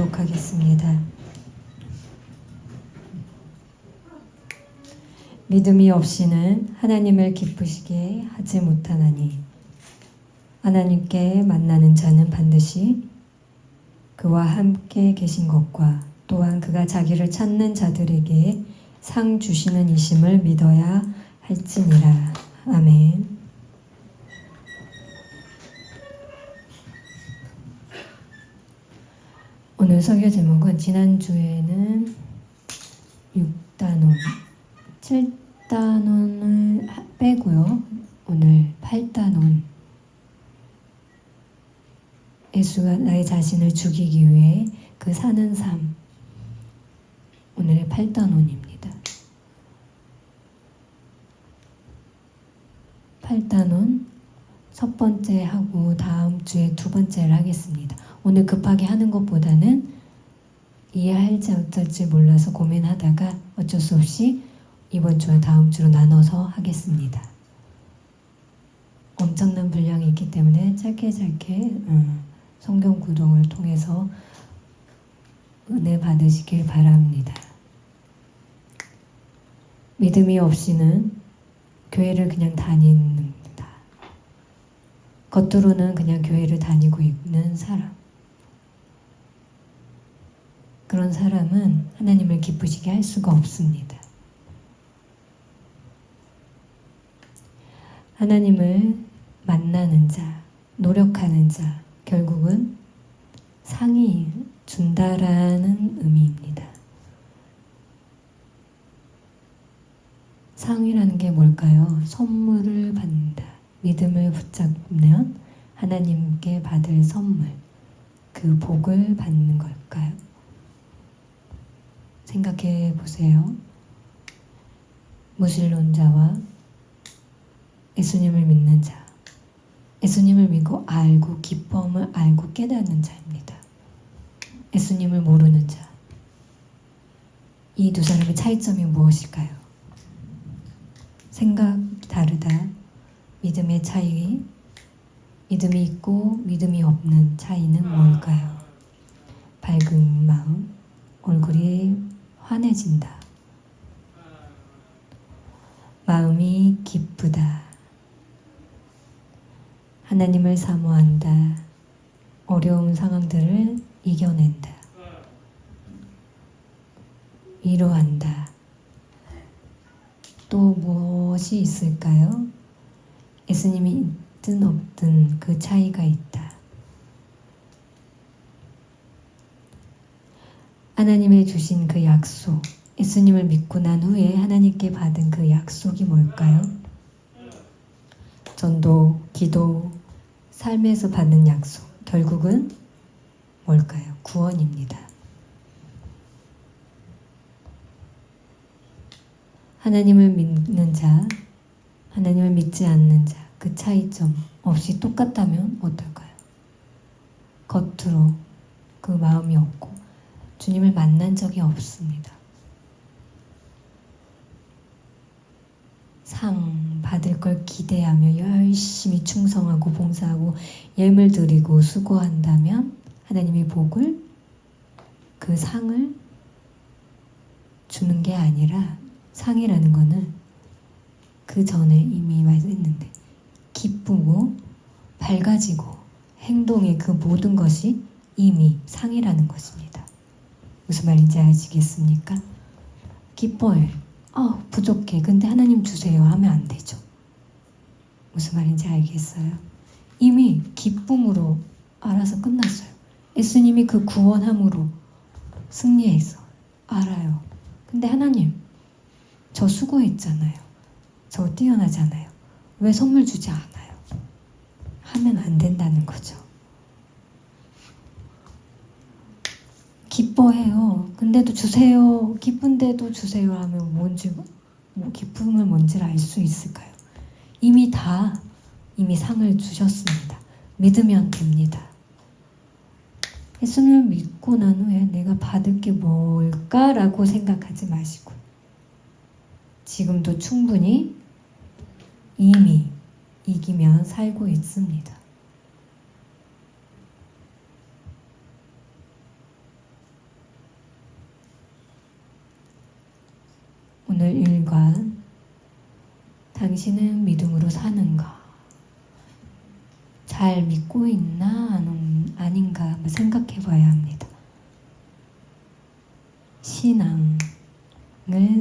교독하겠습니다. 믿음이 없이는 하나님을 기쁘시게 하지 못하나니 하나님께 만나는 자는 반드시 그와 함께 계신 것과 또한 그가 자기를 찾는 자들에게 상 주시는 이심을 믿어야 할지니라. 아멘. 오늘 설교 제목은 지난주에는 6단원, 7단원을 빼고요. 오늘 8단원. 예수가 나의 자신을 죽이기 위해 그 사는 삶. 오늘의 8단원입니다. 8단원 첫 번째 하고 다음 주에 두 번째를 하겠습니다. 오늘 급하게 하는 것보다는 이해할지 어쩔지 몰라서 고민하다가 어쩔 수 없이 이번 주와 다음 주로 나눠서 하겠습니다. 엄청난 분량이 있기 때문에 짧게 짧게 음, 성경 구동을 통해서 은혜 받으시길 바랍니다. 믿음이 없이는 교회를 그냥 다닙니다. 겉으로는 그냥 교회를 다니고 있는 사람. 그런 사람은 하나님을 기쁘시게 할 수가 없습니다. 하나님을 만나는 자, 노력하는 자, 결국은 상이 준다라는 의미입니다. 상이라는 게 뭘까요? 선물을 받는다. 믿음을 붙잡으면 하나님께 받을 선물, 그 복을 받는 걸까요? 생각해 보세요. 무신론자와 예수님을 믿는 자, 예수님을 믿고 알고 기쁨을 알고 깨닫는 자입니다. 예수님을 모르는 자. 이 두 사람의 차이점이 무엇일까요? 생각 다르다. 믿음의 차이, 믿음이 있고 믿음이 없는 차이는 뭘까요? 밝은 마음, 얼굴이 환해진다. 마음이 기쁘다. 하나님을 사모한다. 어려운 상황들을 이겨낸다. 위로한다. 또 무엇이 있을까요? 예수님이 있든 없든 그 차이가 있다. 하나님의 주신 그 약속, 예수님을 믿고 난 후에 하나님께 받은 그 약속이 뭘까요? 전도, 기도, 삶에서 받는 약속, 결국은 뭘까요? 구원입니다. 하나님을 믿는 자, 하나님을 믿지 않는 자, 그 차이점 없이 똑같다면 어떨까요? 겉으로 그 마음이 없고 주님을 만난 적이 없습니다. 상 받을 걸 기대하며 열심히 충성하고 봉사하고 예물 드리고 수고한다면 하나님이 복을 그 상을 주는 게 아니라 상이라는 거는 그 전에 이미 말했는데 기쁘고 밝아지고 행동의 그 모든 것이 이미 상이라는 것입니다. 무슨 말인지 아시겠습니까? 기뻐해. 어, 부족해. 근데 하나님 주세요 하면 안 되죠. 무슨 말인지 알겠어요? 이미 기쁨으로 알아서 끝났어요. 예수님이 그 구원함으로 승리해서 알아요. 근데 하나님, 저 수고했잖아요. 저 뛰어나잖아요. 왜 선물 주지 않아요? 하면 안 된다는 거죠. 기뻐해요. 근데도 주세요. 기쁜데도 주세요 하면 뭔지 뭐 기쁨을 뭔지를 알 수 있을까요? 이미 다 이미 상을 주셨습니다. 믿으면 됩니다. 예수님을 믿고 난 후에 내가 받을 게 뭘까라고 생각하지 마시고 지금도 충분히 이미 이기면 살고 있습니다. 오늘 일관 당신은 믿음으로 사는가? 잘 믿고 있나 아닌- 아닌가 생각해 봐야 합니다. 신앙을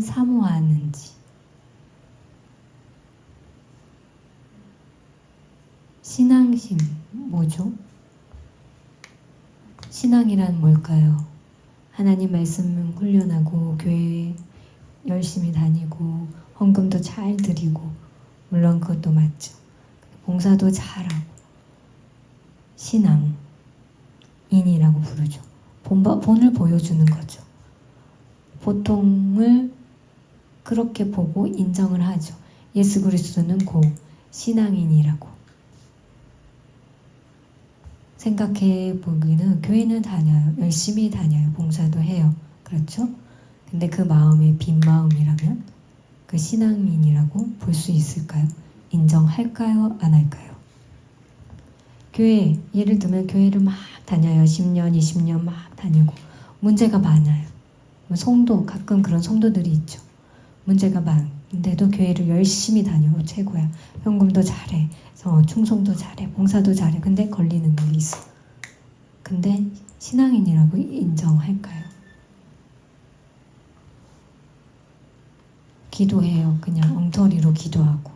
사모하는지 신앙심 뭐죠? 신앙이란 뭘까요? 하나님 말씀 훈련하고 교회 열심히 다니고 헌금도 잘 드리고 물론 그것도 맞죠. 봉사도 잘하고 신앙인이라고 부르죠. 본바, 본을 보여주는 거죠. 보통을 그렇게 보고 인정을 하죠. 예수 그리스도는 고 신앙인이라고 생각해 보기는 교회는 다녀요. 열심히 다녀요. 봉사도 해요. 그렇죠? 근데 그 마음이 빈 마음이라면 그 신앙인이라고 볼 수 있을까요? 인정할까요? 안 할까요? 교회, 예를 들면 교회를 막 다녀요. 10년, 20년 막 다니고 문제가 많아요. 뭐 성도, 가끔 그런 성도들이 있죠. 문제가 많은데도 교회를 열심히 다녀. 최고야. 현금도 잘해. 어, 충성도 잘해. 봉사도 잘해. 근데 걸리는 일이 있어. 근데 신앙인이라고 인정할까요? 기도해요. 그냥 엉터리로 기도하고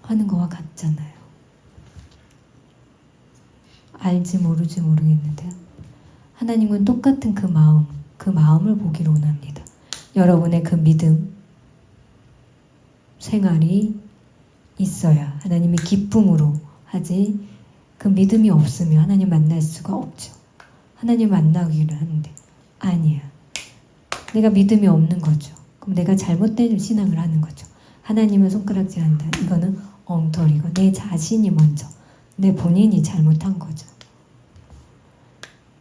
하는 거와 같잖아요. 알지 모르지 모르겠는데요. 하나님은 똑같은 그 마음, 그 마음을 보기를 원합니다. 여러분의 그 믿음 생활이 있어야 하나님이 기쁨으로 하지 그 믿음이 없으면 하나님 만날 수가 없죠. 하나님 만나기를 하는데 아니야. 내가 믿음이 없는 거죠. 그럼 내가 잘못된 신앙을 하는 거죠. 하나님은 손가락질한다. 이거는 엉터리고 내 자신이 먼저 내 본인이 잘못한 거죠.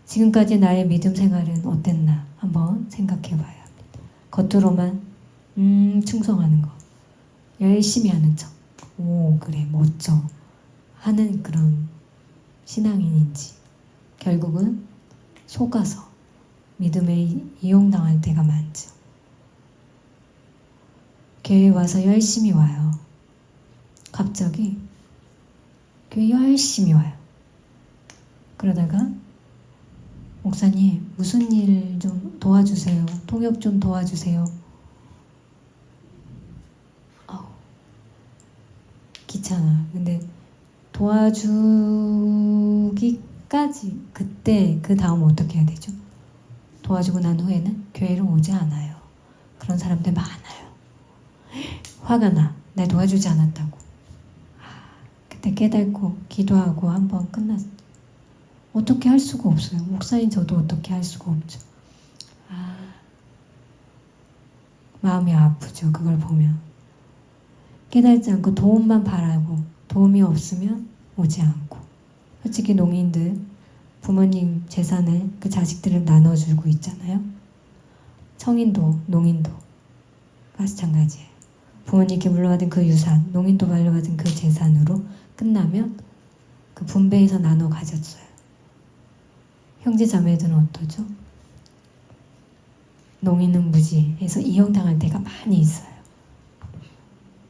지금까지 나의 믿음 생활은 어땠나 한번 생각해 봐야 합니다. 겉으로만 음 충성하는 거 열심히 하는 척. 오 그래 멋져 하는 그런 신앙인인지 결국은 속아서 믿음에 이용당할 때가 많죠. 교회 와서 열심히 와요. 갑자기 교회 열심히 와요. 그러다가 목사님 무슨 일 좀 도와주세요. 통역 좀 도와주세요. 아우 귀찮아. 근데 도와주기까지 그때 그 다음 어떻게 해야 되죠? 도와주고 난 후에는 교회를 오지 않아요. 그런 사람들 많아요. 화가 나. 날 도와주지 않았다고. 아, 그때 깨닫고 기도하고 한 번 끝났어. 어떻게 할 수가 없어요. 목사인 저도 어떻게 할 수가 없죠. 아, 마음이 아프죠. 그걸 보면. 깨달지 않고 도움만 바라고 도움이 없으면 오지 않고. 솔직히 농인들 부모님 재산을 그 자식들을 나눠주고 있잖아요. 청인도 농인도 마찬가지예요. 부모님께 물려받은 그 유산, 농인도 물려받은 그 재산으로 끝나면 그 분배해서 나눠 가졌어요. 형제 자매들은 어떠죠? 농인은 무지해서 이용당할 때가 많이 있어요.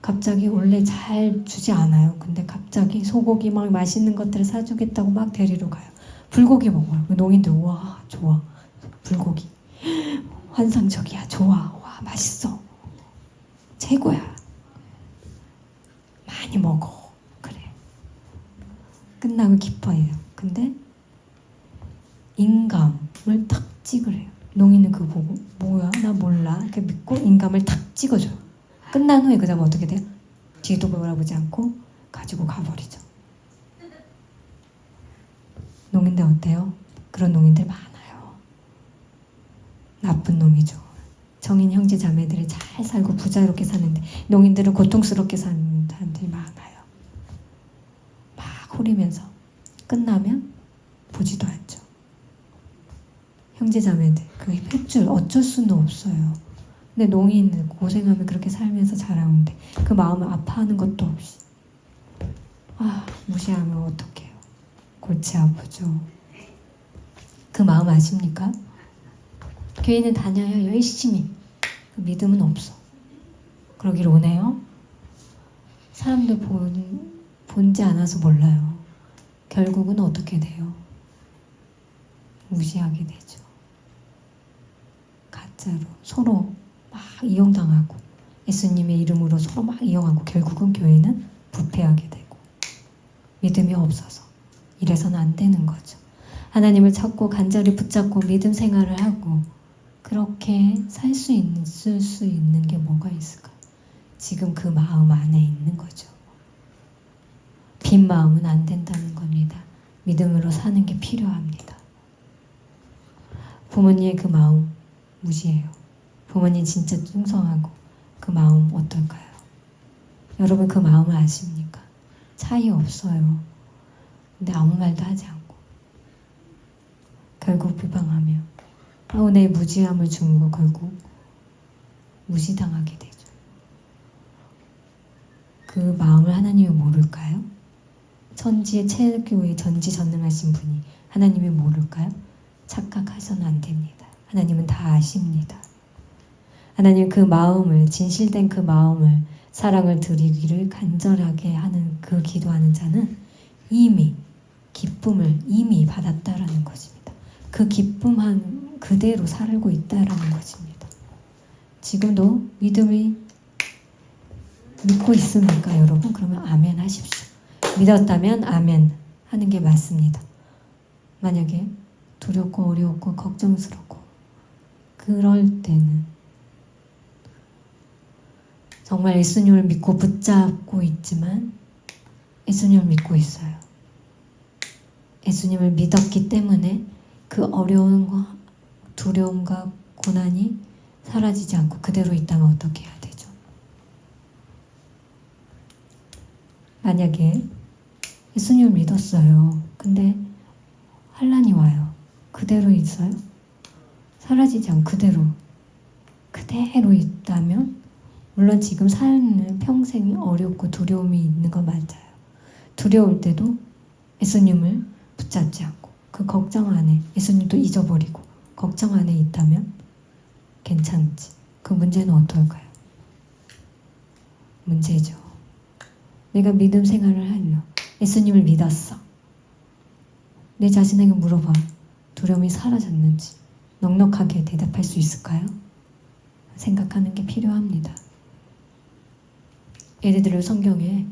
갑자기 원래 잘 주지 않아요. 근데 갑자기 소고기 막 맛있는 것들을 사주겠다고 막 데리러 가요. 불고기 먹어요. 농인들 와 좋아 불고기 환상적이야 좋아 와 맛있어 최고야 많이 먹어 그래 끝나고 기뻐해요. 근데 인감을 탁 찍으래요. 농인은 그거 보고 뭐야 나 몰라 이렇게 믿고 인감을 탁 찍어줘요. 끝난 후에 그 다음 어떻게 돼요? 뒤도 돌아보지 않고 가지고 가버리죠. 농인들 어때요? 그런 농인들 많아요. 나쁜 놈이죠. 정인 형제 자매들이 잘 살고 부자롭게 사는데 농인들은 고통스럽게 사는 사람들이 많아요. 막 후리면서 끝나면 보지도 않죠. 형제 자매들 그 햇줄 어쩔 수는 없어요. 근데 농인은 고생하며 그렇게 살면서 자라오는데 그 마음을 아파하는 것도 없이 아 무시하면 어떡해요. 골치 아프죠. 그 마음 아십니까? 교회는 다녀요 열심히. 그 믿음은 없어. 그러길 원해요? 사람들 본, 본지 않아서 몰라요. 결국은 어떻게 돼요? 무시하게 되죠. 가짜로 서로 막 이용당하고 예수님의 이름으로 서로 막 이용하고 결국은 교회는 부패하게 되고 믿음이 없어서 이래서는 안 되는 거죠. 하나님을 찾고 간절히 붙잡고 믿음 생활을 하고 그렇게 살 수 있을 수 있는 게 뭐가 있을까? 지금 그 마음 안에 있는 거죠. 빈 마음은 안 된다는 겁니다. 믿음으로 사는 게 필요합니다. 부모님의 그 마음 무시해요. 부모님 진짜 충성하고 그 마음 어떨까요? 여러분 그 마음을 아십니까? 차이 없어요. 근데 아무 말도 하지 않고 결국 비방하며 어, 내 무지함을 준 거 결국 무시당하게 되죠. 그 마음을 하나님이 모를까요? 천지의 최고의 전지 전능하신 분이 하나님이 모를까요? 착각하셔는 안 됩니다. 하나님은 다 아십니다. 하나님 그 마음을 진실된 그 마음을 사랑을 드리기를 간절하게 하는 그 기도하는 자는 이미 기쁨을 이미 받았다라는 것입니다. 그 기쁨 한 그대로 살고 있다라는 것입니다. 지금도 믿음이 믿고 있습니까, 여러분? 그러면 아멘 하십시오. 믿었다면 아멘 하는 게 맞습니다. 만약에 두렵고 어려웠고 걱정스럽고 그럴 때는 정말 예수님을 믿고 붙잡고 있지만 예수님을 믿고 있어요. 예수님을 믿었기 때문에 그 어려움과 두려움과 고난이 사라지지 않고 그대로 있다면 어떻게 해야 되죠? 만약에 예수님을 믿었어요. 근데 환란이 와요. 그대로 있어요? 사라지지 않고 그대로 그대로 있다면 물론 지금 사는 평생이 어렵고 두려움이 있는 건 맞아요. 두려울 때도 예수님을 붙잡지 않고 그 걱정 안에 예수님도 잊어버리고 걱정 안에 있다면 괜찮지. 그 문제는 어떨까요? 문제죠. 내가 믿음 생활을 하려 예수님을 믿었어. 내 자신에게 물어봐. 두려움이 사라졌는지 넉넉하게 대답할 수 있을까요? 생각하는 게 필요합니다. 예를 들어 성경에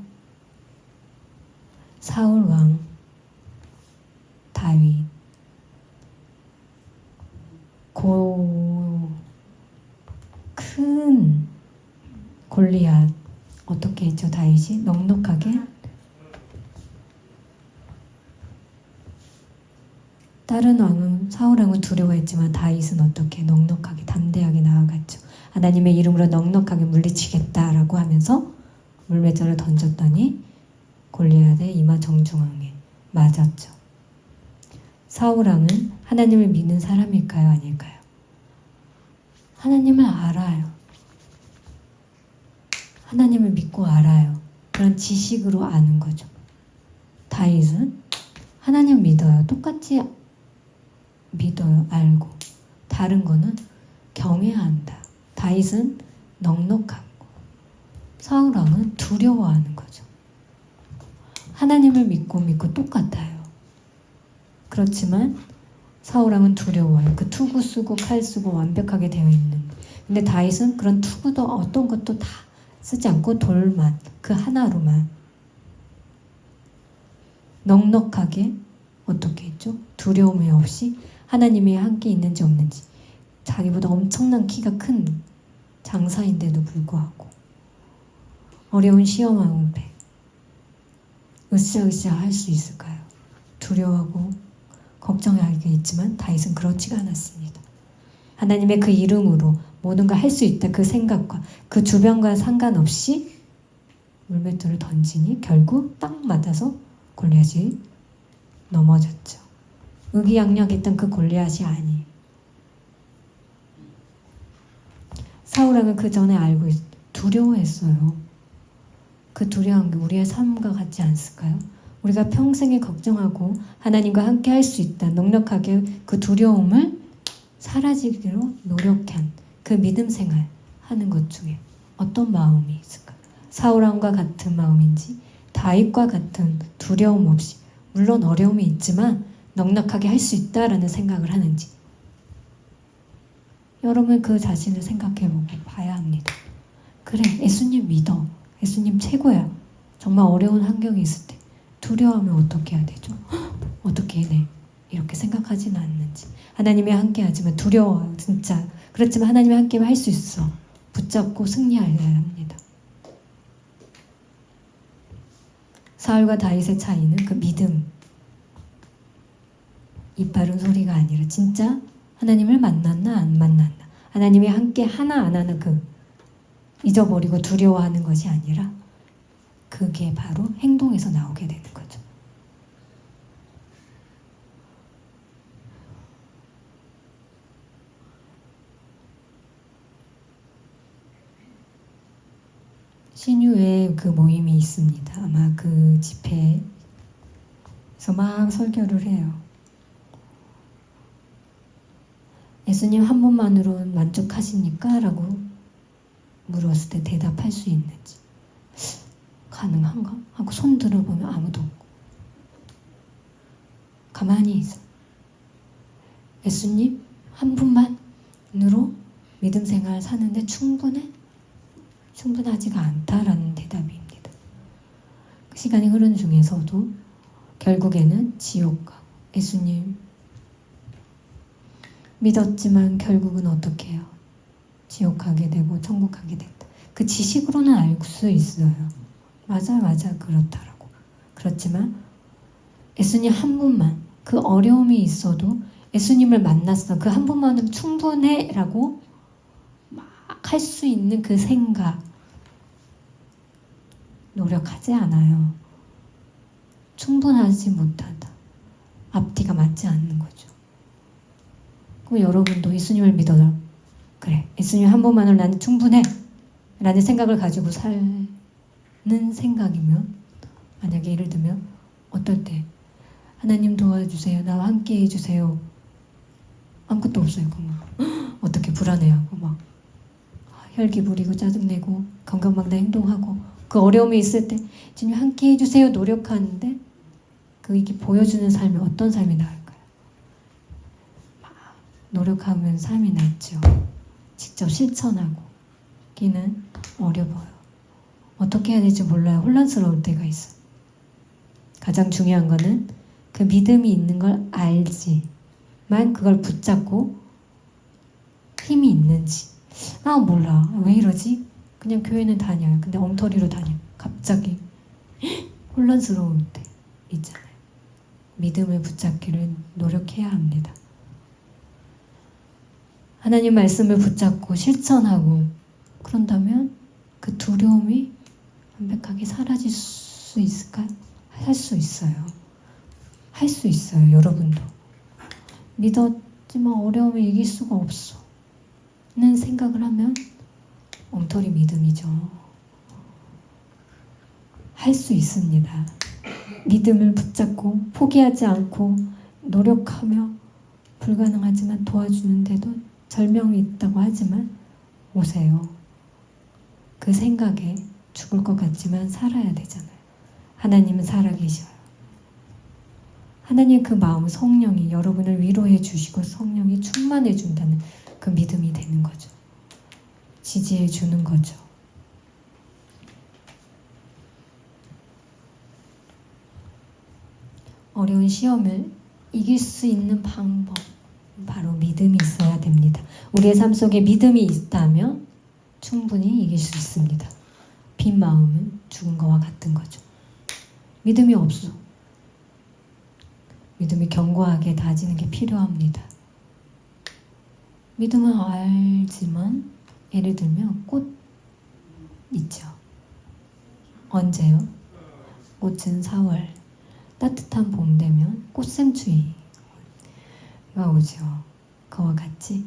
사울 왕 다윗 고 큰 골리앗 어떻게 했죠 다윗이 넉넉하게 다른 왕은 사울 왕은 두려워했지만 다윗은 어떻게 넉넉하게 담대하게 나아갔죠 하나님의 이름으로 넉넉하게 물리치겠다라고 하면서 물매저를 던졌더니 골리앗의 이마 정중앙에 맞았죠. 사울 왕은 하나님을 믿는 사람일까요, 아닐까요? 하나님을 알아요. 하나님을 믿고 알아요. 그런 지식으로 아는 거죠. 다윗은 하나님 믿어요. 똑같이 믿어요. 알고. 다른 거는 경외한다. 다윗은 넉넉하고 사울 왕은 두려워하는 거죠. 하나님을 믿고 믿고 똑같아요. 그렇지만 사울 왕은 두려워요. 그 투구 쓰고 칼 쓰고 완벽하게 되어 있는. 근데 다윗은 그런 투구도 어떤 것도 다 쓰지 않고 돌만 그 하나로만 넉넉하게 어떻게 했죠? 두려움이 없이 하나님이 함께 있는지 없는지 자기보다 엄청난 키가 큰 장사인데도 불구하고 어려운 시험 앞에 으쌰으쌰 할 수 있을까요? 두려워하고 걱정하게 있지만 다윗은 그렇지가 않았습니다. 하나님의 그 이름으로 모든 걸 할 수 있다 그 생각과 그 주변과 상관없이 물맷돌을 던지니 결국 딱 맞아서 골리앗이 넘어졌죠. 의기양양했던 그 골리앗이 아니. 사울왕은 그 전에 알고 있, 두려워했어요. 그 두려운 게 우리의 삶과 같지 않을까요? 우리가 평생에 걱정하고 하나님과 함께 할 수 있다. 넉넉하게 그 두려움을 사라지기로 노력한 그 믿음 생활 하는 것 중에 어떤 마음이 있을까? 사울왕과 같은 마음인지 다윗과 같은 두려움 없이 물론 어려움이 있지만 넉넉하게 할 수 있다라는 생각을 하는지 여러분 그 자신을 생각해보고 봐야 합니다. 그래 예수님 믿어 예수님 최고야 정말 어려운 환경이 있을 때 두려워하면 어떻게 해야 되죠? 헉, 어떻게 해내 이렇게 생각하지는 않는지 하나님이 함께하지만 두려워요 진짜 그렇지만 하나님이 함께하면 할수 있어 붙잡고 승리하여야 합니다. 사울과 다윗의 차이는 그 믿음 이빠른 소리가 아니라 진짜 하나님을 만났나 안 만났나 하나님이 함께 하나 안 하는 그 잊어버리고 두려워하는 것이 아니라 그게 바로 행동에서 나오게 되는 거죠. 신유에 그 모임이 있습니다. 아마 그 집회에서 막 설교를 해요. 예수님 한 분만으로 만족하십니까? 라고 물었을 때 대답할 수 있는지 가능한가? 하고 손 들어보면 아무도 없고 가만히 있어. 예수님 한 분만으로 믿음 생활 사는데 충분해? 충분하지가 않다라는 대답입니다. 그 시간이 흐르는 중에서도 결국에는 지옥과 예수님 믿었지만 결국은 어떻게 해요? 지옥 가게 되고 천국 가게 된다. 그 지식으로는 알 수 있어요. 맞아 맞아 그렇다라고. 그렇지만 예수님 한 분만 그 어려움이 있어도 예수님을 만났어 그 한 분만은 충분해라고 막할수 있는 그 생각 노력하지 않아요. 충분하지 못하다. 앞뒤가 맞지 않는 거죠. 그럼 여러분도 예수님을 믿어라. 그래, 예수님 한 번만으로 나는 충분해. 라는 생각을 가지고 사는 생각이면, 만약에 예를 들면, 어떨 때, 하나님 도와주세요. 나와 함께 해주세요. 아무것도 없어요. 그럼 어떻게 불안해하고, 막, 혈기 부리고, 짜증내고, 건강망대 행동하고, 그 어려움이 있을 때, 주님 함께 해주세요. 노력하는데, 그 이게 보여주는 삶이 어떤 삶이 나을까요? 막 노력하면 삶이 낫죠. 직접 실천하고 기는 어려워요. 어떻게 해야 될지 몰라요. 혼란스러울 때가 있어. 가장 중요한 거는 그 믿음이 있는 걸 알지만 그걸 붙잡고 힘이 있는지. 아 몰라. 왜 이러지? 그냥 교회는 다녀요. 근데 엉터리로 다녀. 갑자기 혼란스러울 때 있잖아요. 믿음을 붙잡기를 노력해야 합니다. 하나님 말씀을 붙잡고 실천하고 그런다면 그 두려움이 완벽하게 사라질 수 있을까요? 할 수 있어요. 할 수 있어요, 여러분도. 믿었지만 어려움을 이길 수가 없어. 는 생각을 하면 엉터리 믿음이죠. 할 수 있습니다. 믿음을 붙잡고 포기하지 않고 노력하며 불가능하지만 도와주는데도 절명이 있다고 하지만 오세요. 그 생각에 죽을 것 같지만 살아야 되잖아요. 하나님은 살아계셔요. 하나님 그 마음 성령이 여러분을 위로해 주시고 성령이 충만해 준다는 그 믿음이 되는 거죠. 지지해 주는 거죠. 어려운 시험을 이길 수 있는 방법 바로 믿음이 있어야 됩니다. 우리의 삶 속에 믿음이 있다면 충분히 이길 수 있습니다. 빈 마음은 죽은 것과 같은 거죠. 믿음이 없어. 믿음이 견고하게 다지는 게 필요합니다. 믿음은 알지만 예를 들면 꽃 있죠. 언제요? 꽃은 4월. 따뜻한 봄 되면 꽃샘추위가 오죠. 그와 같이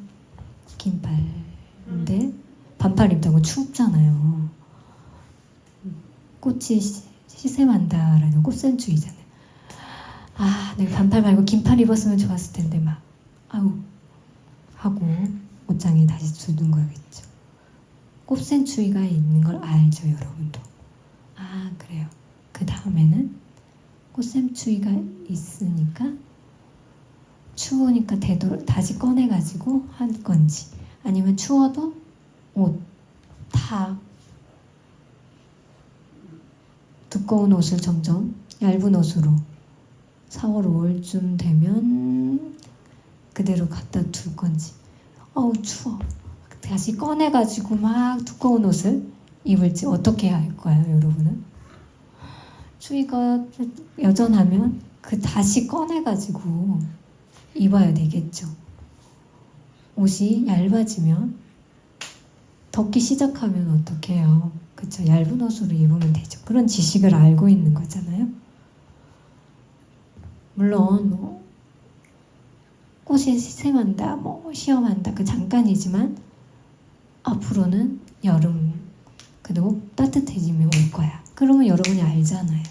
긴팔인데 반팔 입다고 춥잖아요. 꽃이 시- 시샘한다라는 꽃샘추위잖아요. 아, 내가 반팔 말고 긴팔 입었으면 좋았을 텐데 막 아우 하고 옷장에 다시 두는 거겠죠. 꼽센추위가 있는 걸 알죠, 여러분도. 아, 그래요. 그 다음에는 꽃샘추위가 있으니까 추우니까 되도 다시 꺼내가지고 할 건지 아니면 추워도 옷다 두꺼운 옷을 점점 얇은 옷으로 4월 5월쯤 되면 그대로 갖다 둘 건지 어우 추워 다시 꺼내가지고 막 두꺼운 옷을 입을지 어떻게 할 거예요 여러분은? 추위가 여전하면 그 다시 꺼내가지고 입어야 되겠죠. 옷이 얇아지면 덥기 시작하면 어떡해요? 그쵸? 얇은 옷으로 입으면 되죠. 그런 지식을 알고 있는 거잖아요. 물론 뭐 꽃이 시샘한다, 뭐 시험한다 그 잠깐이지만 앞으로는 여름 그리고 따뜻해지면 올 거야. 그러면 여러분이 알잖아요.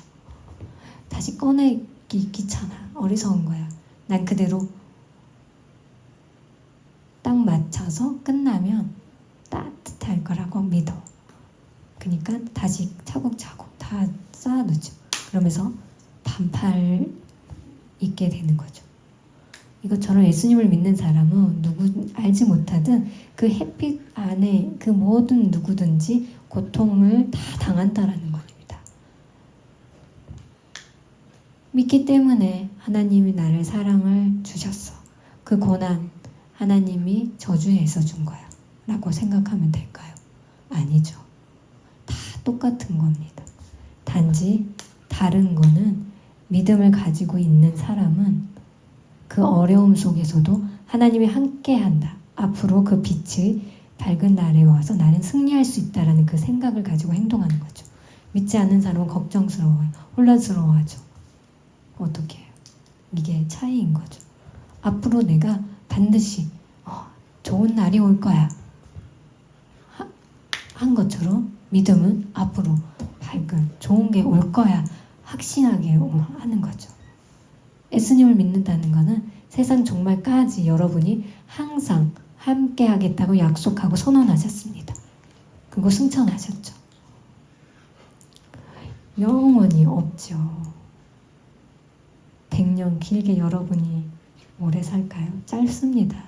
다시 꺼내기 귀찮아. 어리석은 거야. 난 그대로 딱 맞춰서 끝나면 따뜻할 거라고 믿어. 그러니까 다시 차곡차곡 다 쌓아놓죠. 그러면서 반팔 입게 되는 거죠. 이것처럼 예수님을 믿는 사람은 누구 알지 못하든 그 햇빛 안에 그 모든 누구든지 고통을 다 당한다라는 겁니다. 믿기 때문에 하나님이 나를 사랑을 주셨어. 그 고난 하나님이 저주해서 준 거야. 라고 생각하면 될까요? 아니죠. 다 똑같은 겁니다. 단지 다른 거는 믿음을 가지고 있는 사람은 그 어려움 속에서도 하나님이 함께 한다. 앞으로 그 빛이 밝은 날에 와서 나는 승리할 수 있다라는 그 생각을 가지고 행동하는 거죠. 믿지 않는 사람은 걱정스러워요. 혼란스러워하죠. 어떻게 해요? 이게 차이인 거죠. 앞으로 내가 반드시 어, 좋은 날이 올 거야. 하- 한 것처럼 믿음은 앞으로 밝은 좋은 게 올 거야. 확신하게 하는 거죠. 예수님을 믿는다는 것은 세상 종말까지 여러분이 항상 함께 하겠다고 약속하고 선언하셨습니다. 그리고 승천하셨죠. 영원히 없죠. 100년 길게 여러분이 오래 살까요? 짧습니다.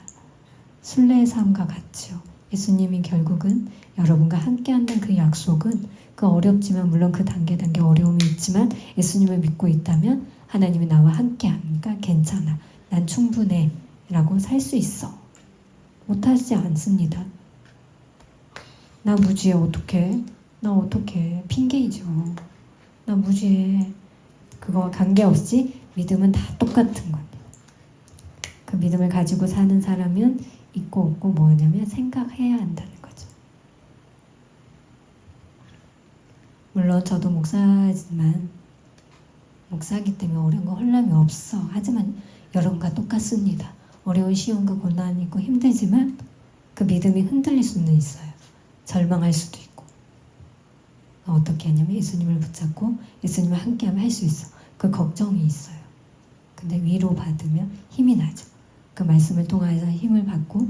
순례의 삶과 같죠. 예수님이 결국은 여러분과 함께 한다는 그 약속은 그 어렵지만 물론 그 단계 단계 어려움이 있지만 예수님을 믿고 있다면 하나님이 나와 함께 하니까 괜찮아. 난 충분해. 라고 살 수 있어. 못하지 않습니다. 나 무지해 어떡해? 나 어떡해? 핑계이죠. 나 무지해. 그거와 관계없이 믿음은 다 똑같은 겁니다. 그 믿음을 가지고 사는 사람은 있고 없고 뭐냐면 생각해야 한다는 거죠. 물론 저도 목사지만 목사기 때문에 어려운 거 혼란이 없어. 하지만 여러분과 똑같습니다. 어려운 시험과 고난이 있고 힘들지만 그 믿음이 흔들릴 수는 있어요. 절망할 수도 있고. 어떻게 하냐면 예수님을 붙잡고 예수님과 함께하면 할 수 있어. 그 걱정이 있어요. 근데 위로 받으면 힘이 나죠. 그 말씀을 통해서 힘을 받고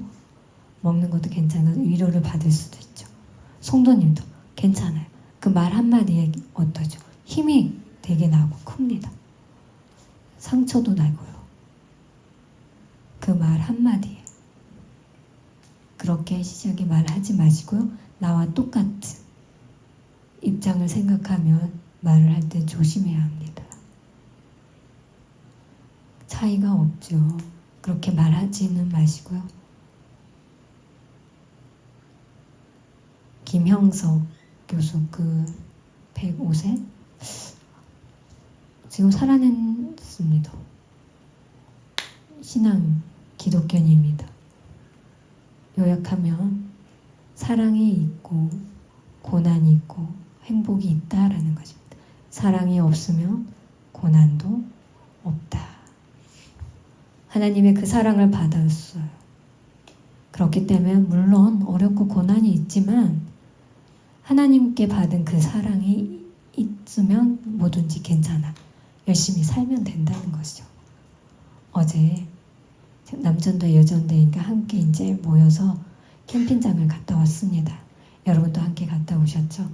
먹는 것도 괜찮아서 위로를 받을 수도 있죠. 성도님도 괜찮아요. 그 말 한마디에 어떠죠? 힘이 되게 나고 큽니다. 상처도 나고요. 그 말 한마디에. 그렇게 시작에 말하지 마시고요. 나와 똑같은 입장을 생각하면 말을 할 때 조심해야 합니다. 차이가 없죠. 그렇게 말하지는 마시고요. 김형석 교수 그 105세 지금 살아냈습니다. 신앙 기독교인입니다. 요약하면 사랑이 있고 고난이 있고 행복이 있다라는 것입니다. 사랑이 없으면 고난도 없다. 하나님의 그 사랑을 받았어요. 그렇기 때문에 물론 어렵고 고난이 있지만 하나님께 받은 그 사랑이 있으면 뭐든지 괜찮아. 열심히 살면 된다는 것이죠. 어제 남전도 여전대인가 함께 이제 모여서 캠핑장을 갔다 왔습니다. 여러분도 함께 갔다 오셨죠?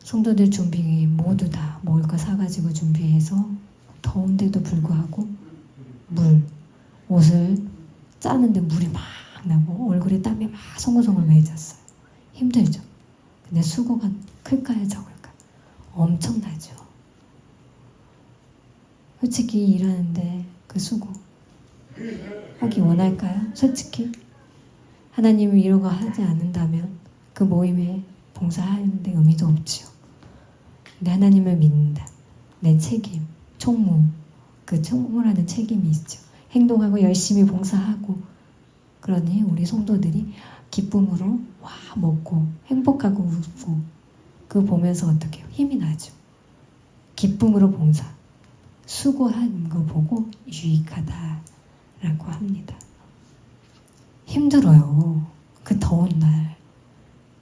성도들 준비 모두 다 먹을 거 사가지고 준비해서 더운데도 불구하고 물, 옷을 짜는데 물이 막 나고 얼굴에 땀이 막 송글송글 맺었어요. 힘들죠. 근데 수고가 클까요, 적을까요? 엄청나죠. 솔직히 일하는데 그 수고 하기 원할까요? 솔직히 하나님이 이런 거 하지 않는다면 그 모임에 봉사하는데 의미도 없지요. 근데 하나님을 믿는다. 내 책임, 총무, 그 총무라는 책임이 있죠. 행동하고 열심히 봉사하고 그러니 우리 성도들이 기쁨으로 와 먹고 행복하고 웃고 그 보면서 어떻게 해요? 힘이 나죠. 기쁨으로 봉사, 수고한 거 보고 유익하다라고 합니다. 힘들어요. 그 더운 날.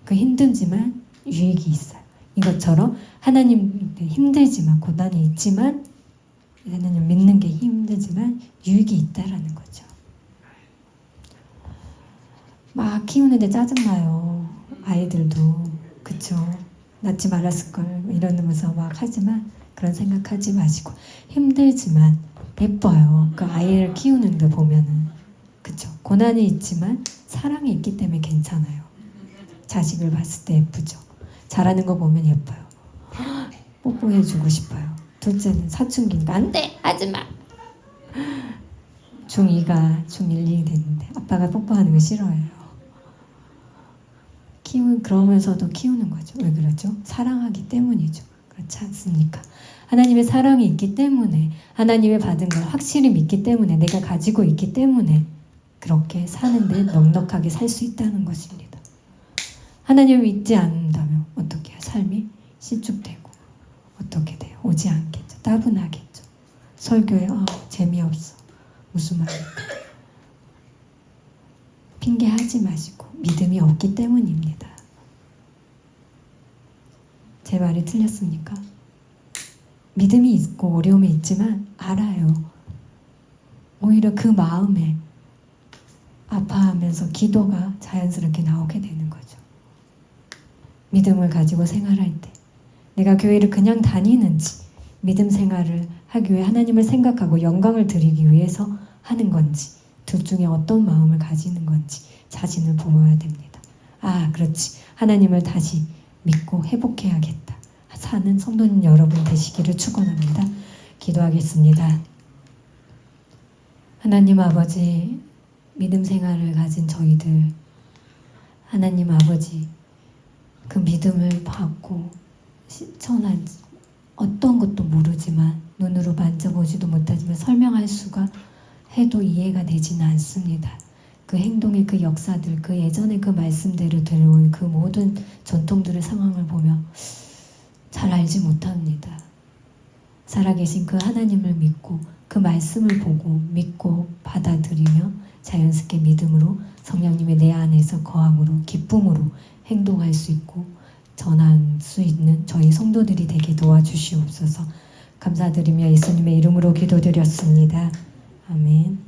그 힘들지만 유익이 있어요. 이것처럼 하나님 힘들지만 고난이 있지만 하나님 믿는 게 힘들지만 유익이 있다라는 거죠. 막 키우는데 짜증나요. 아이들도 그쵸. 낳지 말았을 걸 이러면서 막 하지만 그런 생각하지 마시고 힘들지만 예뻐요. 그 아이를 키우는 데 보면은 그쵸. 고난이 있지만 사랑이 있기 때문에 괜찮아요. 자식을 봤을 때 예쁘죠. 잘하는 거 보면 예뻐요. 뽀뽀해주고 싶어요. 둘째는 사춘기니까 안 돼 하지 마. 중2가 중1, 2 됐는데 아빠가 뽀뽀하는 거 싫어해요. 키우 그러면서도 키우는 거죠. 왜 그러죠? 사랑하기 때문이죠. 그렇지 않습니까? 하나님의 사랑이 있기 때문에 하나님의 받은 걸 확실히 믿기 때문에 내가 가지고 있기 때문에 그렇게 사는데 넉넉하게 살 수 있다는 것입니다. 하나님을 믿지 않는다면 어떻게 해요? 삶이 실족되고 어떻게 돼요? 오지 않겠죠. 따분하겠죠. 설교에 아, 재미없어. 무슨 말일까? 핑계하지 마시고 믿음이 없기 때문입니다. 제 말이 틀렸습니까? 믿음이 있고 어려움이 있지만 알아요. 오히려 그 마음에 아파하면서 기도가 자연스럽게 나오게 되는 거죠. 믿음을 가지고 생활할 때 내가 교회를 그냥 다니는지 믿음 생활을 하기 위해 하나님을 생각하고 영광을 드리기 위해서 하는 건지 둘 중에 어떤 마음을 가지는 건지 자신을 보아야 됩니다. 아, 그렇지. 하나님을 다시 믿고 회복해야겠다. 사는 성도님 여러분 되시기를 축원합니다. 기도하겠습니다. 하나님 아버지 믿음 생활을 가진 저희들 하나님 아버지 그 믿음을 받고 실천한 어떤 것도 모르지만 눈으로 만져보지도 못하지만 설명할 수가 해도 이해가 되지는 않습니다. 그 행동의 그 역사들, 그 예전의 그 말씀대로 들어온 그 모든 전통들의 상황을 보며 잘 알지 못합니다. 살아계신 그 하나님을 믿고 그 말씀을 보고 믿고 받아들이며 자연스럽게 믿음으로 성령님의 내 안에서 거함으로 기쁨으로 행동할 수 있고 전할 수 있는 저희 성도들이 되게 도와주시옵소서 감사드리며 예수님의 이름으로 기도드렸습니다. 아멘.